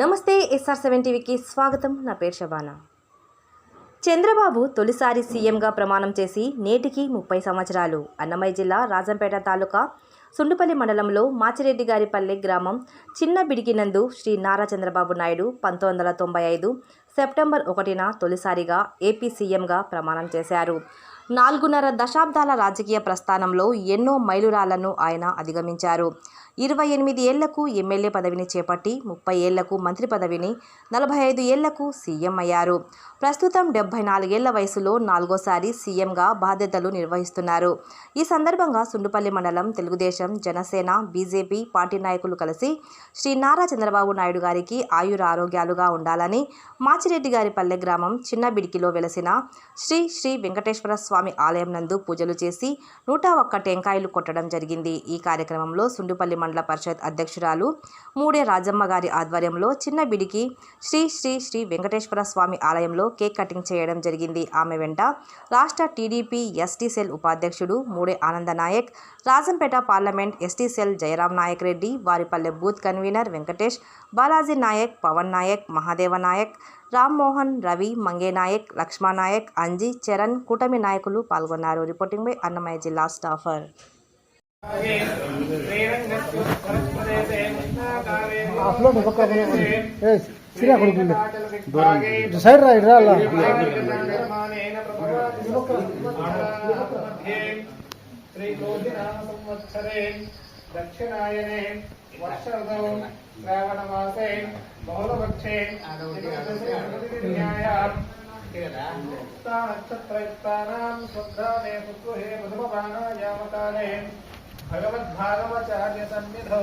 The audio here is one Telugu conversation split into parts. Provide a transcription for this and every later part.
నమస్తే ఎస్ఆర్ సెవెన్ టీవీకి స్వాగతం. నా పేరు శబానా. చంద్రబాబు తొలిసారి సీఎంగా ప్రమాణం చేసి నేటికి ముప్పై సంవత్సరాలు. అన్నమయ్య జిల్లా రాజంపేట తాలూకా సుండుపల్లి మండలంలో మాచిరెడ్డి గారిపల్లి గ్రామం చిన్న బిడికినందు శ్రీ నారా చంద్రబాబు నాయుడు పంతొమ్మిది వందల తొంభై ఐదు సెప్టెంబర్ ఒకటిన తొలిసారిగా ఏపీ సీఎంగా ప్రమాణం చేశారు. నాలుగున్నర దశాబ్దాల రాజకీయ ప్రస్థానంలో ఎన్నో మైలురాళ్ళను ఆయన అధిగమించారు. ఇరవై ఎనిమిది ఏళ్ళకు ఎమ్మెల్యే పదవిని చేపట్టి ముప్పై ఏళ్ళకు మంత్రి పదవిని నలభై ఐదు ఏళ్ళకు సీఎం అయ్యారు. ప్రస్తుతం డెబ్బై నాలుగేళ్ళ వయసులో నాలుగోసారి సీఎంగా బాధ్యతలు నిర్వహిస్తున్నారు. ఈ సందర్భంగా సుండుపల్లి మండలం తెలుగుదేశం జనసేన బీజేపీ పార్టీ నాయకులు కలిసి శ్రీ నారా చంద్రబాబు నాయుడు గారికి ఆయుర ఆరోగ్యాలుగా ఉండాలని మాచిరెడ్డి గారి పల్లె గ్రామం చిన్న బిడికిలో వెలసిన శ్రీ శ్రీ వెంకటేశ్వర స్వామి ఆలయం నందు పూజలు చేసి నూట ఒక్క టెంకాయలు కొట్టడం జరిగింది. ఈ కార్యక్రమంలో సుండుపల్లి మండల పరిషత్ అధ్యక్షురాలు మూడే రాజమ్మ గారి ఆధ్వర్యంలో చిన్న బిడికి శ్రీ శ్రీ శ్రీ వెంకటేశ్వర స్వామి ఆలయంలో కేక్ కటింగ్ చేయడం జరిగింది. ఆమె వెంట రాష్ట్ర టీడీపీ ఎస్టీ సెల్ ఉపాధ్యక్షుడు Mude Ananda Nayak Rajampet parliament ST cell Jayaram Nayak Reddy Varipalle booth convener Venkatesh Balaji Nayak Pavan Nayak Mahadeva Nayak Rammohan Ravi మంగే Naik Laxma Naik Anji Charan కూటమి నాయకులు పాల్గొన్నారు రిపోర్టింగ్ బై అన్నమయ్య జిల్లా స్టాఫర్ అప్లోడ్ పక్క ఏ సిరా కొడుకుంది ఇటు సైడ్ రా ఇటు రా दक्षिणायने वर्षऋतौ श्रावणमासे मौलवक्षे न्यायाम् नक्षत्रयुक्तानां श्रद्धाने सुगृहे मधुमपानायामकाले भगवद्भागवचार्यसन्निधौ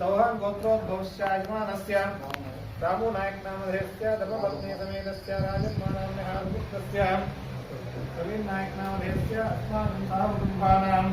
चौहान गोत्रोद्भवस्यायमानस्य रामो नायकनामधेयस्य दपपत्नीसमेतस्य राजन्मानाम्यहारमित्रस्य प्रवीण नायकनामधेयस्य अस्माकं सह कुटुम्बानाम्